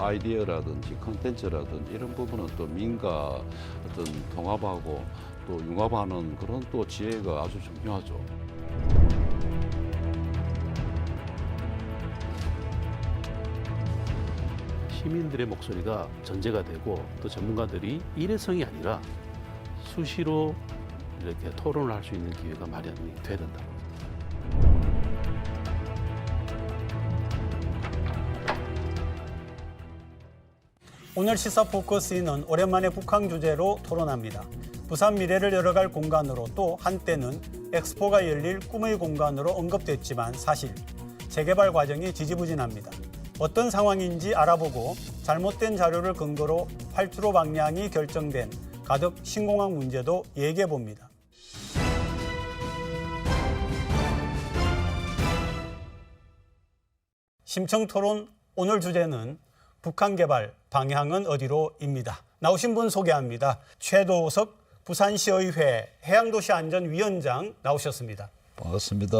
아이디어라든지 컨텐츠라든지 이런 부분은 또 민가 어떤 통합하고 또 융합하는 그런 또 지혜가 아주 중요하죠. 시민들의 목소리가 전제가 되고 또 전문가들이 일회성이 아니라 수시로 이렇게 토론을 할 수 있는 기회가 마련이 돼야 된다. 오늘 시사 포커스는 오랜만에 북한 주제로 토론합니다. 부산 미래를 열어갈 공간으로 또 한때는 엑스포가 열릴 꿈의 공간으로 언급됐지만 사실 재개발 과정이 지지부진합니다. 어떤 상황인지 알아보고 잘못된 자료를 근거로 활주로 방향이 결정된 가덕 신공항 문제도 얘기해 봅니다. 심청 토론 오늘 주제는 북한 개발 방향은 어디로입니다. 나오신 분 소개합니다. 최도석 부산시의회 해양도시안전위원장 나오셨습니다. 반갑습니다.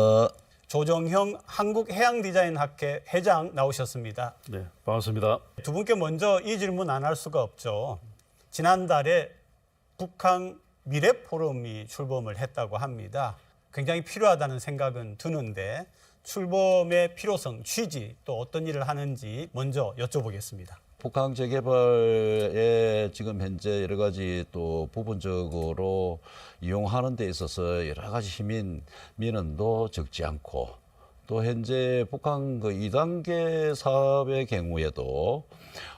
조정형 한국해양디자인학회 회장 나오셨습니다. 네, 반갑습니다. 두 분께 먼저 이 질문 안 할 수가 없죠. 지난달에 북한 미래 포럼이 출범을 했다고 합니다. 굉장히 필요하다는 생각은 드는데 출범의 필요성, 취지 또 어떤 일을 하는지 먼저 여쭤보겠습니다. 북한 재개발에 지금 현재 여러 가지 또 부분적으로 이용하는 데 있어서 여러 가지 시민 민원도 적지 않고 또 현재 북한 그 2단계 사업의 경우에도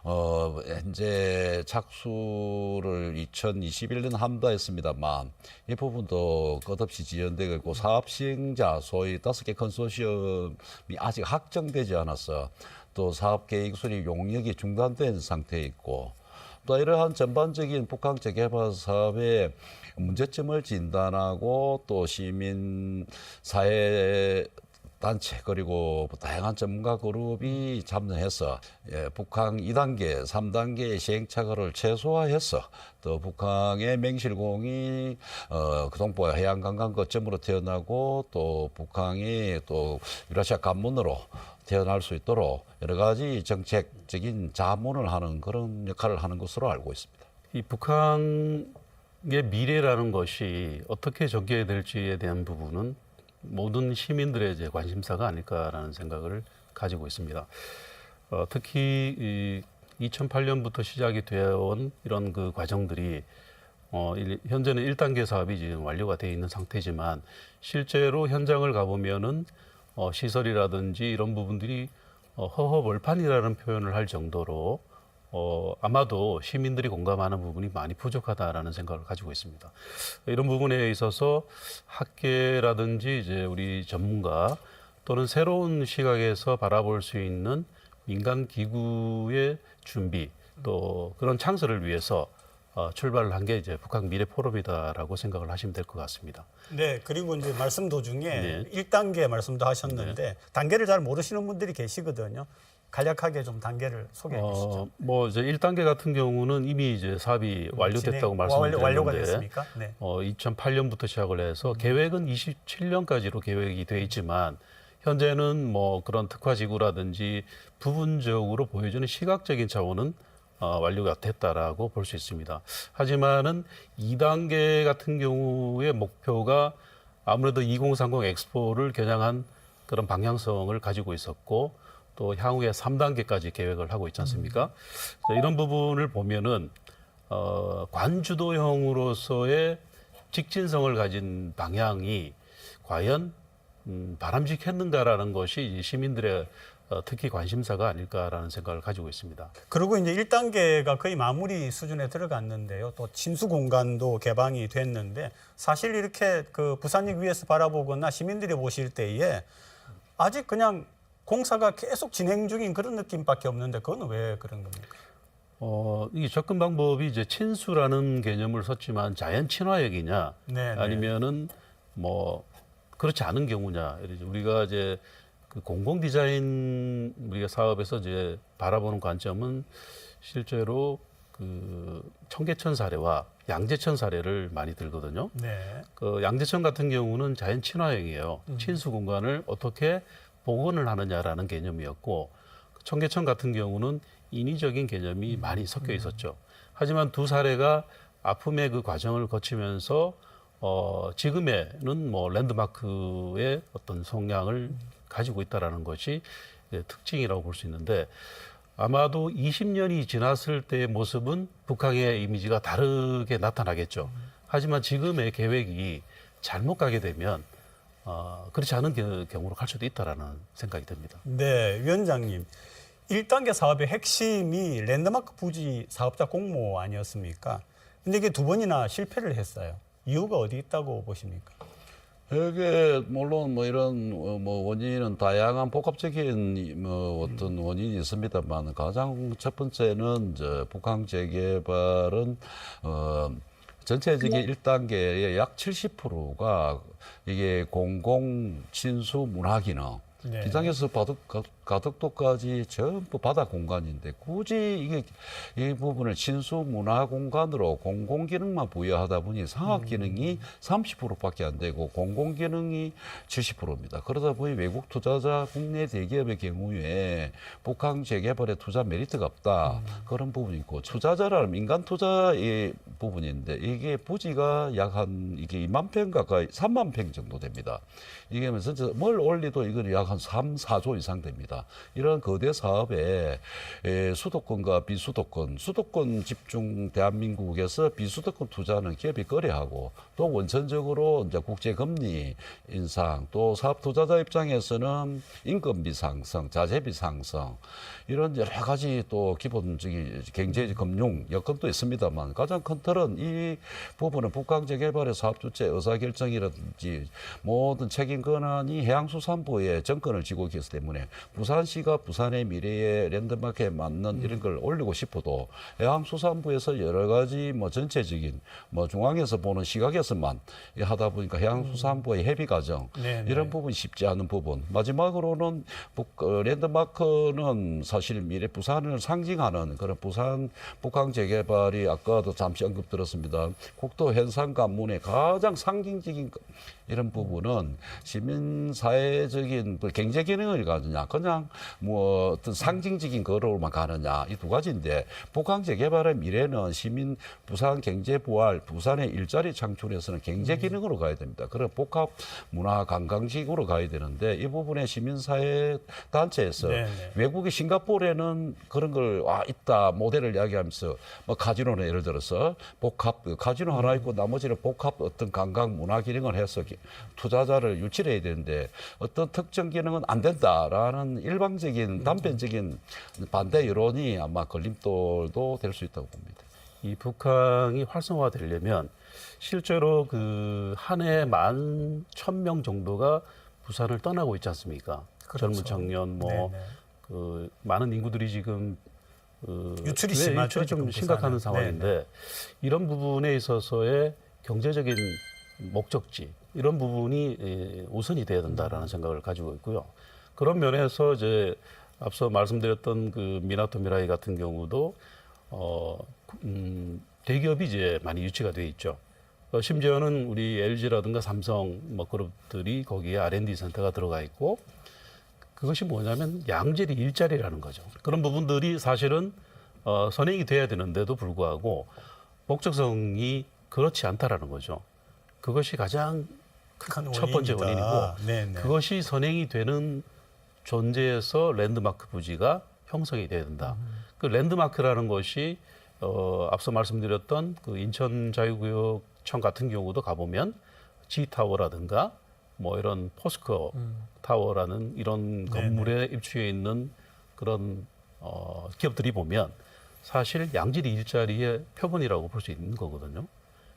어 현재 착수를 2021년 한다 했습니다만 이 부분도 끝없이 지연되고 있고 사업 시행자 소위 다섯 개 컨소시엄이 아직 확정되지 않아서 또 사업 계획 수립 용역이 중단된 상태에 있고 또 이러한 전반적인 북한 재개발 사업의 문제점을 진단하고 또 시민 사회 단체 그리고 다양한 전문가 그룹이 참여해서 예, 북한 2단계, 3단계 시행착오를 최소화해서 또 북한의 맹실공이 어, 그동부 해양 관광 거점으로 태어나고 또 북한이 또 유라시아 관문으로 태어날 수 있도록 여러 가지 정책적인 자문을 하는 그런 역할을 하는 것으로 알고 있습니다. 이 북한의 미래라는 것이 어떻게 전개될지에 대한 부분은 모든 시민들의 이제 관심사가 아닐까라는 생각을 가지고 있습니다. 어, 특히 이 2008년부터 시작이 되어온 이런 그 과정들이 어, 일- 현재는 1단계 사업이 지금 완료가 되어 있는 상태지만 실제로 현장을 가보면은 어, 시설이라든지 이런 부분들이 어, 허허벌판이라는 표현을 할 정도로 어, 아마도 시민들이 공감하는 부분이 많이 부족하다라는 생각을 가지고 있습니다. 이런 부분에 있어서 학계라든지 이제 우리 전문가 또는 새로운 시각에서 바라볼 수 있는 민간 기구의 준비 또 그런 창설을 위해서 어, 출발을 한 게 이제 북한 미래 포럼이다라고 생각을 하시면 될 것 같습니다. 네, 그리고 이제 말씀 도중에 네. 일 1단계 말씀도 하셨는데 단계를 잘 모르시는 분들이 계시거든요. 간략하게 좀 단계를 소개해 주시죠. 어, 뭐 이제 1단계 같은 경우는 이미 이제 사업이 완료됐다고 말씀드렸는데 완료, 완료가 됐습니까? 네. 어, 2008년부터 시작을 해서 계획은 27년까지로 계획이 돼 있지만 현재는 뭐 그런 특화 지구라든지 부분적으로 보여주는 시각적인 차원은 어, 완료가 됐다라고 볼 수 있습니다. 하지만은 2단계 같은 경우의 목표가 아무래도 2030 엑스포를 겨냥한 그런 방향성을 가지고 있었고 또 향후에 3단계까지 계획을 하고 있지 않습니까? 그래서 이런 부분을 보면은 어, 관주도형으로서의 직진성을 가진 방향이 과연 음, 바람직했는가라는 것이 시민들의 어, 특히 관심사가 아닐까라는 생각을 가지고 있습니다. 그리고 이제 1단계가 거의 마무리 수준에 들어갔는데요. 또 친수 공간도 개방이 됐는데 사실 이렇게 그 부산역 위에서 바라보거나 시민들이 보실 때에 아직 그냥 공사가 계속 진행 중인 그런 느낌밖에 없는데 그건 왜 그런 겁니까? 어, 이 접근 방법이 이제 친수라는 개념을 썼지만 자연 친화역이냐 네, 네. 아니면은 뭐 그렇지 않은 경우냐. 우리가 이제 그 공공 디자인 우리가 사업에서 이제 바라보는 관점은 실제로 그 청계천 사례와 양재천 사례를 많이 들거든요. 네. 그 양재천 같은 경우는 자연 친화형이에요. 친수 공간을 어떻게 복원을 하느냐라는 개념이었고 청계천 같은 경우는 인위적인 개념이 많이 섞여 있었죠. 하지만 두 사례가 아픔의 그 과정을 거치면서 어, 지금에는 뭐 랜드마크의 어떤 성향을 가지고 있다라는 것이 예, 특징이라고 볼 수 있는데 아마도 20년이 지났을 때의 모습은 북한의 이미지가 다르게 나타나겠죠. 하지만 지금의 계획이 잘못 가게 되면 어, 그렇지 않은 겨- 경우로 갈 수도 있다라는 생각이 듭니다. 네, 위원장님. 1단계 사업의 핵심이 랜드마크 부지 사업자 공모 아니었습니까? 근데 이게 두 번이나 실패를 했어요. 이유가 어디 있다고 보십니까? 이게 물론 뭐 이런 어, 뭐 원인은 다양한 복합적인 이- 뭐 어떤 원인이 있습니다만 가장 첫 번째는 이제 북한 재개발은 어 전체적인 1단계의 약 70%가 이게 공공 친수 문화 기능 네. 기장에서 바둑, 가- 가덕도까지 전부 바다 공간인데 굳이 이게 이 부분을 친수 문화 공간으로 공공 기능만 부여하다 보니 상업 기능이 30%밖에 안 되고 공공 기능이 70%입니다. 그러다 보니 외국 투자자 국내 대기업의 경우에 북한 재개발에 투자 메리트가 없다 그런 부분이 있고 투자자라는 민간 투자의 부분인데 이게 부지가 약 한 이게 2만 평 가까이 3만 평 정도 됩니다. 이게 뭐 전체 뭘 올리도 이건 약한 3, 4조 이상 됩니다. 이런 거대 사업에 에, 수도권과 비수도권, 수도권 집중 대한민국에서 비수도권 투자는 기업이 꺼려하고 또 원천적으로 이제 국제 금리 인상 또 사업 투자자 입장에서는 인건비 상승, 자재비 상승 이런 여러 가지 또 기본적인 경제 금융 여건도 있습니다만 가장 큰 틀은 이 부분은 북한 재개발의 사업 주체 의사결정이라든지 모든 책임 권한이 해양수산부에 정 권을 쥐고 있기 때문에 부산시가 부산의 미래의 랜드마크에 맞는 이런 걸 올리고 싶어도 해양수산부에서 여러 가지 뭐 전체적인 뭐 중앙에서 보는 시각에서만 하다 보니까 해양수산부의 협의 과정 네, 네. 이런 부분이 쉽지 않은 부분. 마지막으로는 북, 어, 랜드마크는 사실 미래 부산을 상징하는 그런 부산 북한 재개발이 아까도 잠시 언급 들었습니다. 국도 현상 관문의 가장 상징적인 거- 이런 부분은 시민 사회적인 그 경제 기능을 가느냐 그냥 뭐 어떤 상징적인 거로만 가느냐 이 두 가지인데 북한 재개발의 미래는 시민 부산 경제 부활 부산의 일자리 창출에서는 경제 기능으로 가야 됩니다. 그런 복합 문화 관광식으로 가야 되는데 이 부분에 시민사회 단체에서 네, 네. 외국의 싱가포르에는 그런 걸 와 있다 모델을 이야기하면서 뭐 카지노는 예를 들어서 복합 그 카지노 하나 있고 나머지는 복합 어떤 관광 문화 기능을 해서 기- 투자자를 유치해야 되는데 어떤 특정 기능은 안 된다라는 일방적인 단편적인 반대 여론이 아마 걸림돌도 될 수 있다고 봅니다. 이 북한이 활성화되려면 실제로 그 한 해 만 천 명 정도가 부산을 떠나고 있지 않습니까? 그렇죠. 젊은 청년 뭐 네, 네. 그 많은 인구들이 지금 그 유출이 네, 심하죠, 유출이 좀 심각한. 상황인데 이런 부분에 있어서의 경제적인 목적지 이런 부분이 예, 우선이 돼야 된다라는 생각을 가지고 있고요. 그런 면에서 이제 앞서 말씀드렸던 그 미나토 미라이 같은 경우도 어, 음, 대기업이 이제 많이 유치가 돼 있죠. 어, 심지어는 우리 LG라든가 삼성 뭐 그룹들이 거기에 R&D 센터가 들어가 있고 그것이 뭐냐면 양질의 일자리라는 거죠. 그런 부분들이 사실은 어, 선행이 돼야 되는데도 불구하고 목적성이 그렇지 않다라는 거죠. 그것이 가장 큰 첫 번째. 원인이고 네, 네. 그것이 선행이 되는 존재에서 랜드마크 부지가 형성이 돼야 된다. 그 랜드마크라는 것이 어, 앞서 말씀드렸던 그 인천 자유구역청 같은 경우도 가보면 G타워라든가 뭐 이런 포스코 타워라는 이런 건물에 입주해 있는 그런 어, 기업들이 보면 사실 양질의 일자리의 표본이라고 볼 수 있는 거거든요.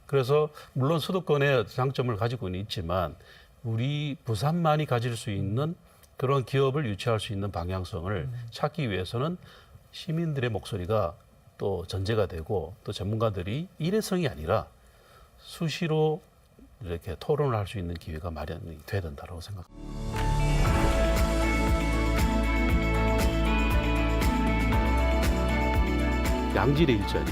그래서 물론 수도권의 장점을 가지고는 있지만 우리 부산만이 가질 수 있는 그런 기업을 유치할 수 있는 방향성을 찾기 위해서는 시민들의 목소리가 또 전제가 되고 또 전문가들이 일회성이 아니라 수시로 이렇게 토론을 할 수 있는 기회가 마련이 돼야 된다고 생각합니다. 양질의 일자리,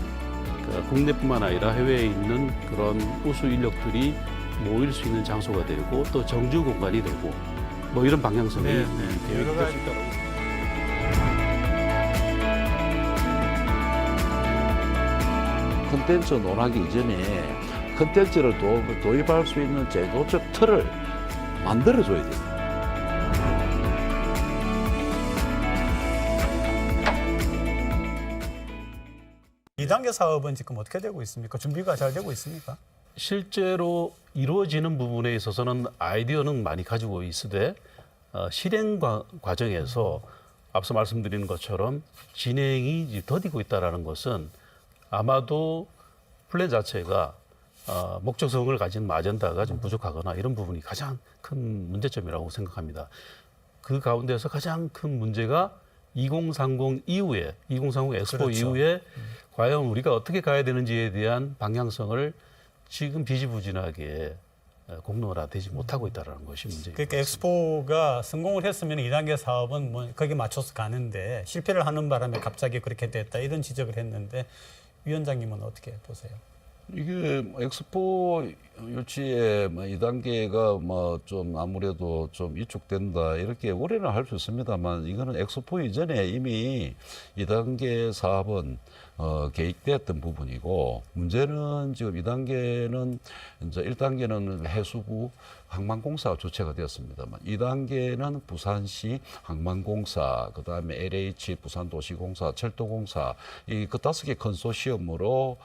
국내뿐만 아니라 해외에 있는 그런 우수 인력들이 모일 수 있는 장소가 되고 또 정주 공간이 되고 뭐 이런 방향성이 네, 네. 여러 가지 컨텐츠 논하기 이전에 컨텐츠를 도입할 수 있는 제도적 틀을 만들어줘야 됩니다. 이단계 사업은 지금 어떻게 되고 있습니까? 준비가 잘 되고 있습니까? 실제로 이루어지는 부분에 있어서는 아이디어는 많이 가지고 있으되 어, 실행 과, 과정에서 앞서 말씀드린 것처럼 진행이 더디고 있다라는 것은 아마도 플랜 자체가 어, 목적성을 가진 아젠다가 좀 부족하거나 이런 부분이 가장 큰 문제점이라고 생각합니다. 그 가운데서 가장 큰 문제가 2030 이후에 2030 엑스포 그렇죠. 이후에 과연 우리가 어떻게 가야 되는지에 대한 방향성을 지금 비지부진하게 어, 공론화되지 못하고 있다는 것이 문제입니다. 그러니까 엑스포가 성공을 했으면 이단계 사업은 뭐 거기에 맞춰서 가는데 실패를 하는 바람에 갑자기 그렇게 됐다 이런 지적을 했는데 위원장님은 어떻게 보세요? 이게 엑스포 유치에 뭐 2단계가 뭐 좀 아무래도 좀 위축된다 이렇게 올해는 할 수 있습니다만 이거는 엑스포 이전에 이미 2단계 사업은 어, 계획되었던 부분이고 문제는 지금 2단계는 이제 1단계는 해수부 항만공사가 주체가 되었습니다만 2단계는 부산시 항만공사 그다음에 LH 부산도시공사 철도공사 이 그 다섯 개 컨소시엄으로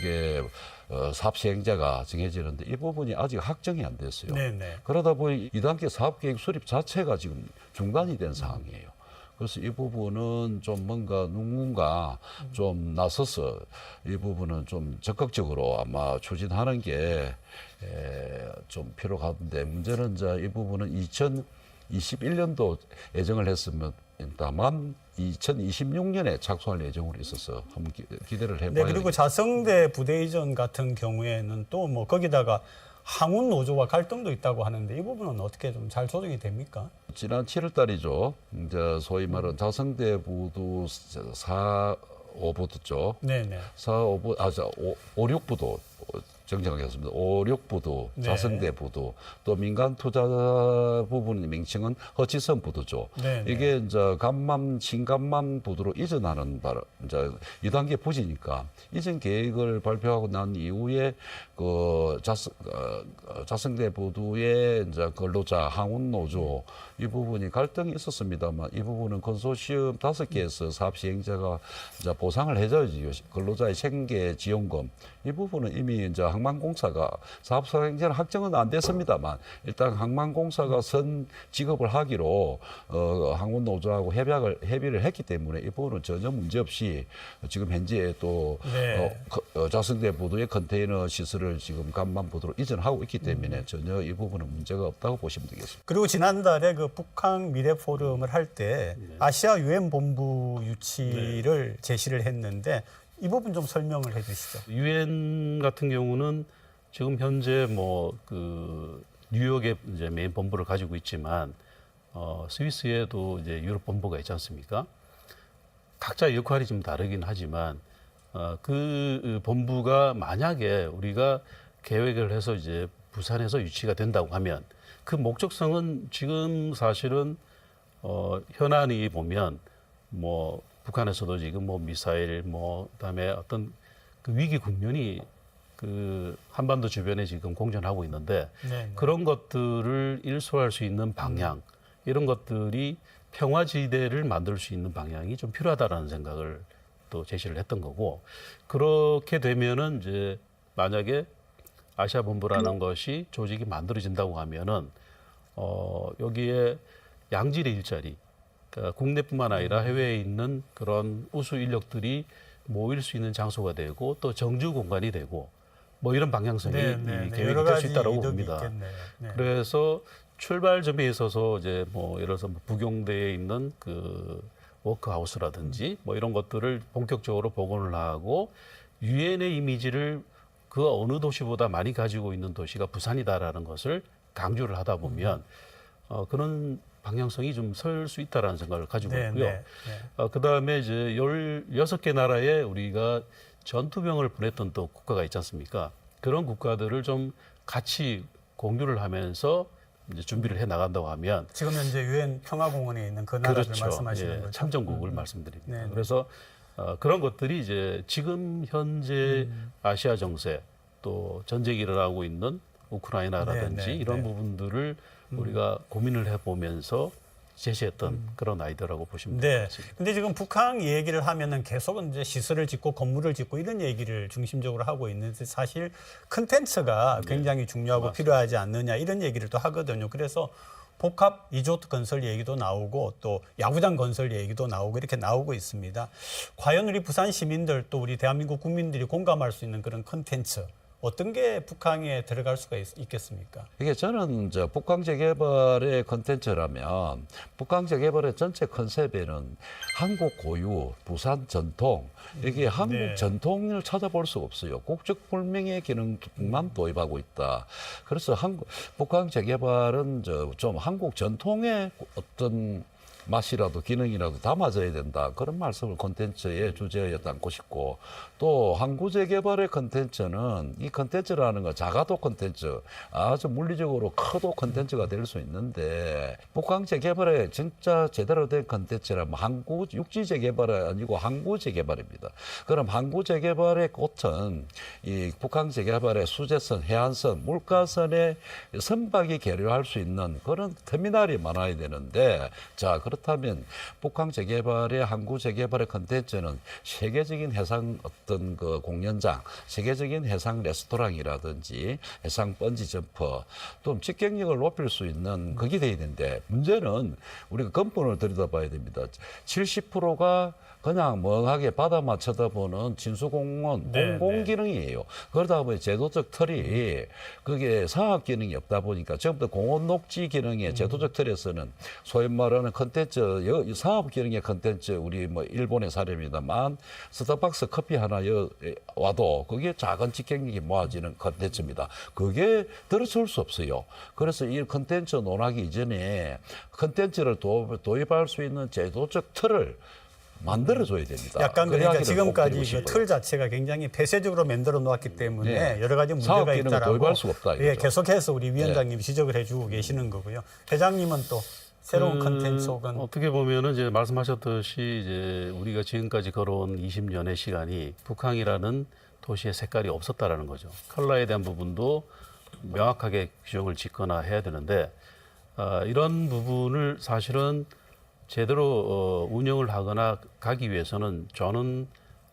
이게 어, 사업 시행자가 정해지는데 이 부분이 아직 확정이 안 됐어요. 네네. 그러다 보니 2단계 사업계획 수립 자체가 지금 중단이 된 상황이에요. 그래서 이 부분은 좀 뭔가 누군가 좀 나서서 이 부분은 좀 적극적으로 아마 추진하는 게 좀 필요한데 문제는 이제 이 부분은 2021년도 예정을 했으면 다만 2026년에 착수할 예정으로 있어서 한번 기, 기대를 해봐야 네, 그리고. 자성대 부대 이전 같은 경우에는 또 뭐 거기다가 항운 노조와 갈등도 있다고 하는데 이 부분은 어떻게 좀 잘 조정이 됩니까? 지난 7월 달이죠. 이제 소위 말하는 자성대 부두 4, 5부도 죠. 네네. 4, 5부, 아, 자, 5, 5 6부도 정정하겠습니다. 5, 6부도, 네. 자성대 부도, 또 민간 투자 부분 명칭은 허치선 부도죠. 네, 네. 이게 이제 간만, 신간만 부도로 이전하는 바람, 이제 2단계 부지니까 이전 계획을 발표하고 난 이후에 그 자성, 어, 자성대 부두의 이제 근로자, 항운 노조 이 부분이 갈등이 있었습니다만 이 부분은 컨소시엄 다섯 개에서 사업 시행자가 이제 보상을 해줘야지 근로자의 생계 지원금 이 부분은 이미 이제 항만공사가 사업 시행자는 확정은 안 됐습니다만 일단 항만공사가 선 직업을 하기로 어, 항운 노조하고 협약을 협의를 했기 때문에 이 부분은 전혀 문제 없이 지금 현재 또 네. 어, 거- 어, 부두의 컨테이너 시설을 지금 간만 부두로 이전하고 있기 때문에 전혀 이 부분은 문제가 없다고 보시면 되겠습니다. 그리고 지난달에 그 북한 미래 포럼을 할 때 아시아 유엔 본부 유치를 제시를 했는데 이 부분 좀 설명을 해주시죠. 유엔 같은 경우는 지금 현재 뭐 그 뉴욕에 이제 메인 본부를 가지고 있지만 어 스위스에도 이제 유럽 본부가 있지 않습니까? 각자 역할이 좀 다르긴 하지만 어 그 본부가 만약에 우리가 계획을 해서 이제 부산에서 유치가 된다고 하면 그 목적성은 지금 사실은 어 현안이 보면 뭐 북한에서도 지금 뭐 미사일 뭐 그다음에 어떤 그 위기 국면이 그 한반도 주변에 지금 공전하고 있는데 네. 그런 것들을 일소할 수 있는 방향 이런 것들이 평화 지대를 만들 수 있는 방향이 좀 필요하다라는 생각을 또 제시를 했던 거고 그렇게 되면은 이제 만약에 아시아 본부라는 것이 조직이 만들어진다고 하면은 어 여기에 양질의 일자리 그러니까 국내뿐만 아니라 해외에 있는 그런 우수 인력들이 모일 수 있는 장소가 되고 또 정주 공간이 되고 뭐 이런 방향성이 네, 이 네, 네. 계획이 될 수 있다고 이득이 봅니다. 네. 그래서 출발점에 있어서 이제 뭐 예를 들어서 뭐 부경대에 있는 그 워크하우스라든지 뭐 이런 것들을 본격적으로 복원을 하고 유엔의 이미지를 그 어느 도시보다 많이 가지고 있는 도시가 부산이다라는 것을 강조를 하다 보면 어, 그런 방향성이 좀 설 수 있다라는 생각을 가지고 네, 있고요. 네, 네. 어, 그 다음에 이제 열 여섯 개 나라에 우리가 전투병을 보냈던 또 국가가 있지 않습니까? 그런 국가들을 좀 같이 공유를 하면서 이제 준비를 해 나간다고 하면 지금 현재 유엔 평화공원에 있는 그 나라들 그렇죠. 말씀하시는 예, 거죠? 참전국을 말씀드립니다. 네, 네. 그래서 어, 그런 것들이 이제 지금 현재 아시아 정세 또 전쟁이 일어나고 있는 우크라이나라든지 네, 네, 이런 네. 부분들을 우리가 고민을 해보면서 제시했던 그런 아이디어라고 보시면 네. 같습니다. 근데 지금 북한 얘기를 하면은 계속 이제 시설을 짓고 건물을 짓고 이런 얘기를 중심적으로 하고 있는데 사실 컨텐츠가 굉장히 중요하고 필요하지 않느냐 이런 얘기를 또 하거든요. 그래서 복합 리조트 건설 얘기도 나오고 또 야구장 건설 얘기도 나오고 이렇게 나오고 있습니다. 과연 우리 부산 시민들 또 우리 대한민국 국민들이 공감할 수 있는 그런 컨텐츠 어떤 게 북한에 들어갈 수가 있, 있겠습니까? 이게 저는 저 북한 재개발의 컨텐츠라면 북한 재개발의 전체 컨셉에는 한국 고유, 부산 전통 이게 한국 네. 전통을 찾아볼 수 없어요. 국적 불명의 기능만 도입하고 있다. 그래서 한국 북한 재개발은 저 좀 한국 전통의 어떤 맛이라도 기능이라도 담아져야 된다. 그런 말씀을 콘텐츠의 주제에 담고 싶고 또 항구 재개발의 콘텐츠는 이 콘텐츠라는 거 자가도 콘텐츠 아주 물리적으로 커도 콘텐츠가 될 수 있는데 북한 재개발의 진짜 제대로 된 콘텐츠라면 항구 육지 재개발이 아니고 항구 재개발입니다. 그럼 항구 재개발의 꽃은 이 북한 재개발의 수제선, 해안선, 물가선의 선박이 계류할 수 있는 그런 터미널이 많아야 되는데 자 그 렇다면 북한 재개발의 항구 재개발의 컨텐츠는 세계적인 해상 어떤 그 공연장, 세계적인 해상 레스토랑이라든지 해상 번지 점프 또 직경력을 높일 수 있는 그게 돼야 되는데 문제는 우리가 근본을 들여다봐야 됩니다. 70%가 그냥 멍하게 바다만 쳐다보는 진수공원 네, 공공 네. 기능이에요. 그러다 보니 제도적 틀이 그게 상업 기능이 없다 보니까 다 공원 녹지 기능의 제도적 틀에서는 소위 말하는 컨텐츠 여- 상업 기능의 컨텐츠 우리 뭐 일본의 사례입니다만 스타벅스 커피 하나 여 와도 그게 작은 직경력이 모아지는 컨텐츠입니다. 그게 들어설 수 없어요. 그래서 이 컨텐츠 논하기 이전에 컨텐츠를 도, 도입할 수 있는 제도적 틀을 만들어줘야 됩니다. 약간 그 그러니까 지금까지 그. 틀 자체가 굉장히 폐쇄적으로 만들어 놓았기 때문에 네. 여러 가지 문제가 있다라고 도입할 수가 없다, 예, 이거죠. 계속해서 우리 위원장님이 지적을 해주고 계시는 거고요. 회장님은 또 새로운 그 컨텐츠 혹은 어떻게 보면은 이제 말씀하셨듯이 이제 우리가 지금까지 걸어온 20년의 시간이 북한이라는 도시의 색깔이 없었다라는 거죠. 컬러에 대한 부분도 명확하게 규정을 짓거나 해야 되는데 아, 이런 부분을 사실은 제대로 어, 운영을 하거나 가기 위해서는 저는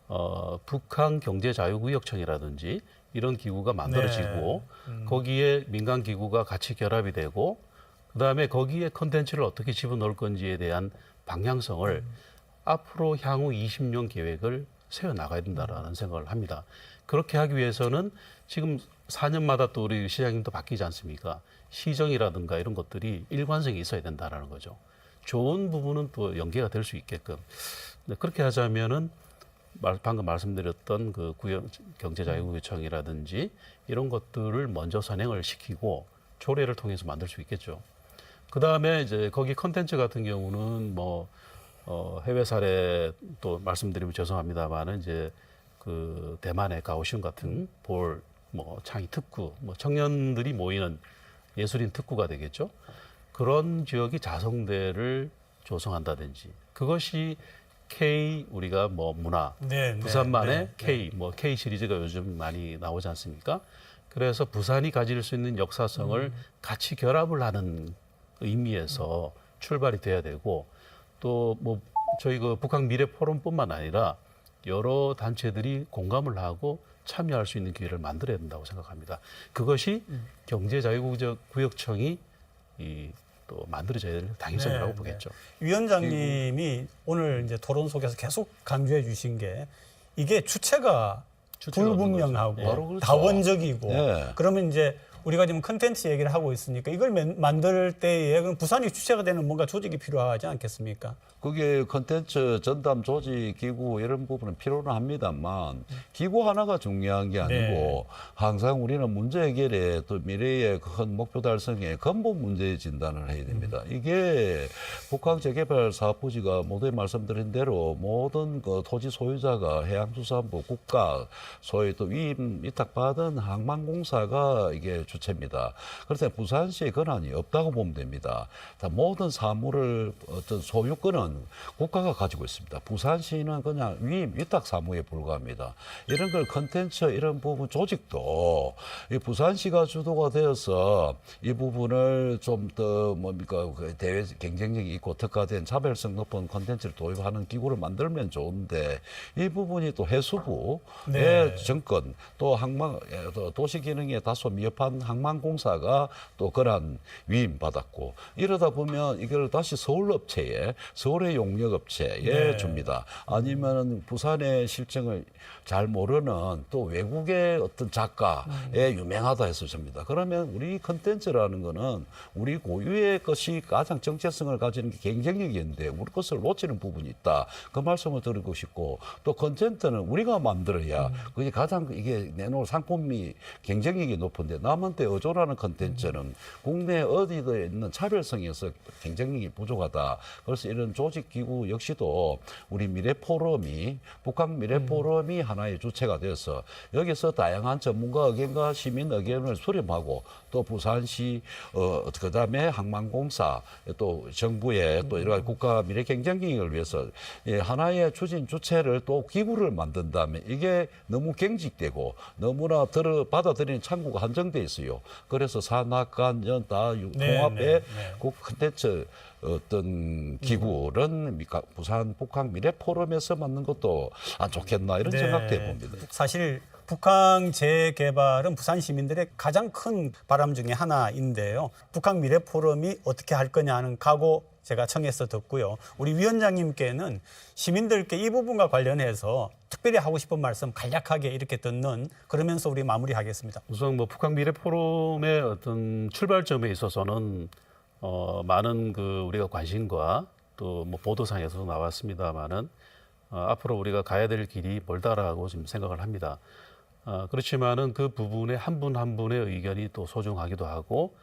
어, 북한 경제자유구역청이라든지 이런 기구가 만들어지고 거기에 민간 기구가 같이 결합이 되고 그다음에 거기에 컨텐츠를 어떻게 집어넣을 건지에 대한 방향성을 앞으로 향후 20년 계획을 세워 나가야 된다라는 생각을 합니다. 그렇게 하기 위해서는 지금 4년마다 또 우리 시장님도 바뀌지 않습니까? 시정이라든가 이런 것들이 일관성이 있어야 된다라는 거죠. 좋은 부분은 또 연계가 될 수 있게끔 네, 그렇게 하자면은 말- 방금 말씀드렸던 그 구역 경제자유구청이라든지 이런 것들을 먼저 선행을 시키고 조례를 통해서 만들 수 있겠죠. 그 다음에 이제 거기 컨텐츠 같은 경우는 뭐 어, 해외 사례 또 말씀드리면 죄송합니다만은 이제 그 대만의 가오슝 같은 볼 뭐 창의 특구 뭐 청년들이 모이는 예술인 특구가 되겠죠. 그런 지역이 자성대를 조성한다든지 그것이 K 우리가 뭐 문화 네, 네, 부산만의 네, K 뭐 K 시리즈가 요즘 많이 나오지 않습니까? 그래서 부산이 가질 수 있는 역사성을 음. 같이 결합을 하는 의미에서 출발이 돼야 되고 또 뭐 저희 그 북한 미래 포럼뿐만 아니라 여러 단체들이 공감을 하고 참여할 수 있는 기회를 만들어야 된다고 생각합니다. 그것이 음. 경제자유구역청이 이 또 만들어져야 될 당위성이라고 네, 보겠죠. 위원장님이 오늘 이제 토론 속에서 계속 강조해 주신 게 이게 주체가 불분명하고 그렇죠. 다원적이고 예. 그러면 이제 우리가 지금 컨텐츠 얘기를 하고 있으니까 이걸 맨- 만들 때에 그럼 부산이 주체가 되는 뭔가 조직이 필요하지 않겠습니까? 그게 컨텐츠 전담 조직 기구 이런 부분은 필요는 합니다만 기구 하나가 중요한 게 아니고 네. 항상 우리는 문제 해결에 또 미래의 큰 목표 달성에 근본 문제 진단을 해야 됩니다. 이게 북한 재개발 사업 부지가 모두 말씀드린 대로 모든 그 토지 소유자가 해양수산부 국가 소위 또 위임 위탁받은 항만공사가 이게 주체입니다. 그래서 부산시의 권한이 없다고 보면 됩니다. 다 모든 사무를 어떤 소유권은 국가가 가지고 있습니다. 부산시는 그냥 위 위탁 사무에 불과합니다. 이런 걸 컨텐츠 이런 부분 조직도 이 부산시가 주도가 되어서 이 부분을 좀 더 뭡니까 그 대외 경쟁력이 있고 특화된 차별성 높은 컨텐츠를 도입하는 기구를 만들면 좋은데 이 부분이 또 해수부의 네. 정권 또 항만 예, 또 도시 기능에 다소 미흡한 항만공사가 또 그런 위임 받았고 이러다 보면 이걸 다시 서울 업체에 서울의 용역 업체에 네. 줍니다. 아니면 부산의 실정을 잘 모르는 또 외국의 어떤 작가에 유명하다 해서 줍니다. 그러면 우리 컨텐츠라는 거는 우리 고유의 것이 가장 정체성을 가지는 게 경쟁력이었는데 우리 것을 놓치는 부분이 있다. 그 말씀을 드리고 싶고 또 컨텐츠는 우리가 만들어야 그게 가장 이게 내놓을 상품이 경쟁력이 높은데 남 한테 의존하는 컨텐츠는 국내 어디에 있는 차별성에서 경쟁력이 부족하다. 그래서 이런 조직 기구 역시도 우리 미래 포럼이 북한 미래 포럼이 하나의 주체가 되어서 여기서 다양한 전문가 의견과 시민 의견을 수렴하고 또 부산시 어 그다음에 항만공사 또 정부의 또 여러 가지 국가 미래 경쟁력을 위해서 예, 하나의 추진 주체를 또 기구를 만든다면 이게 너무 경직되고 너무나 들어 받아들이는 창구가 한정돼 있어요. 그래서 산악관 연다 네, 통합의 네, 네. 국 컨텐츠 어떤 기구는 부산 북한 미래 포럼에서 만든 것도 안 좋겠나 이런 네. 생각도 해봅니다. 사실 북한 재개발은 부산 시민들의 가장 큰 바람 중에 하나인데요. 북한 미래 포럼이 어떻게 할 거냐 하는 각오 제가 청해서 듣고요. 우리 위원장님께는 시민들께 이 부분과 관련해서 특별히 하고 싶은 말씀 간략하게 이렇게 듣는 그러면서 우리 마무리하겠습니다. 우선 뭐 북한 미래 포럼의 어떤 출발점에 있어서는 어, 많은 그 우리가 관심과 또 뭐 보도상에서도 나왔습니다만은 어, 앞으로 우리가 가야 될 길이 멀다라고 지금 생각을 합니다. 어, 그렇지만은 그 부분에 한 분 한 분의 의견이 또 소중하기도 하고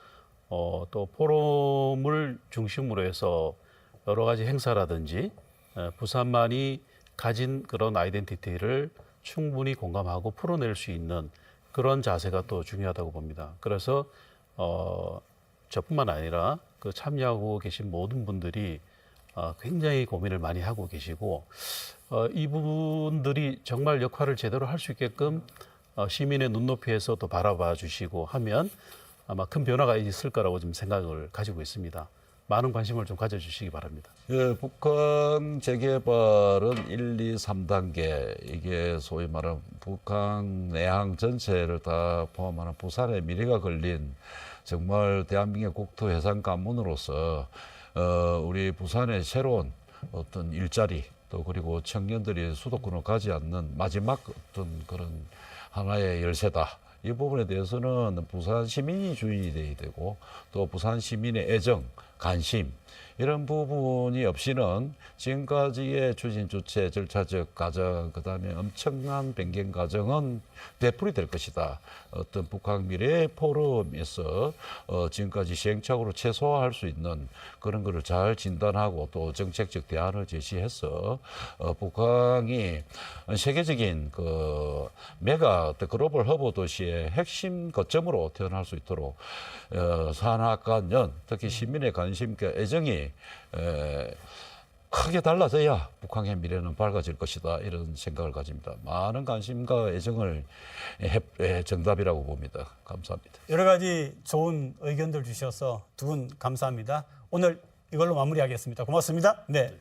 어, 또 포럼을 중심으로 해서 여러 가지 행사라든지 어, 부산만이 가진 그런 아이덴티티를 충분히 공감하고 풀어낼 수 있는 그런 자세가 또 중요하다고 봅니다. 그래서 어, 저뿐만 아니라 그 참여하고 계신 모든 분들이 어, 굉장히 고민을 많이 하고 계시고 어, 이 부분들이 정말 역할을 제대로 할 수 있게끔 어, 시민의 눈높이에서 또 바라봐 주시고 하면 아마 큰 변화가 있을 거라고 좀 생각을 가지고 있습니다. 많은 관심을 좀 가져주시기 바랍니다. 예, 북한 재개발은 1, 2, 3단계 이게 소위 말하는 북한 내항 전체를 다 포함하는 부산의 미래가 걸린 정말 대한민국 국토 해상 관문으로서 어, 우리 부산의 새로운 어떤 일자리 또 그리고 청년들이 수도권을 가지 않는 마지막 어떤 그런 하나의 열쇠다. 이 부분에 대해서는 부산 시민이 주인이 돼야 되고 또 부산 시민의 애정, 관심 이런 부분이 없이는 지금까지의 추진 주체 절차적 과정 그 다음에 엄청난 변경 과정은 되풀이 될 것이다. 어떤 북한 미래 포럼에서 어, 지금까지 시행착오를 최소화할 수 있는 그런 거를 잘 진단하고 또 정책적 대안을 제시해서 어, 북한이 세계적인 그 메가 글로벌 허브 도시의 핵심 거점으로 태어날 수 있도록 어, 산악관연 특히 시민의 관심과 애정 이 에, 크게 달라져야 북한의 미래는 밝아질 것이다 이런 생각을 가집니다. 많은 관심과 애정을 해- 에, 정답이라고 봅니다. 감사합니다. 여러 가지 좋은 의견들 주셔서 두 분 감사합니다. 오늘 이걸로 마무리하겠습니다. 고맙습니다. 네.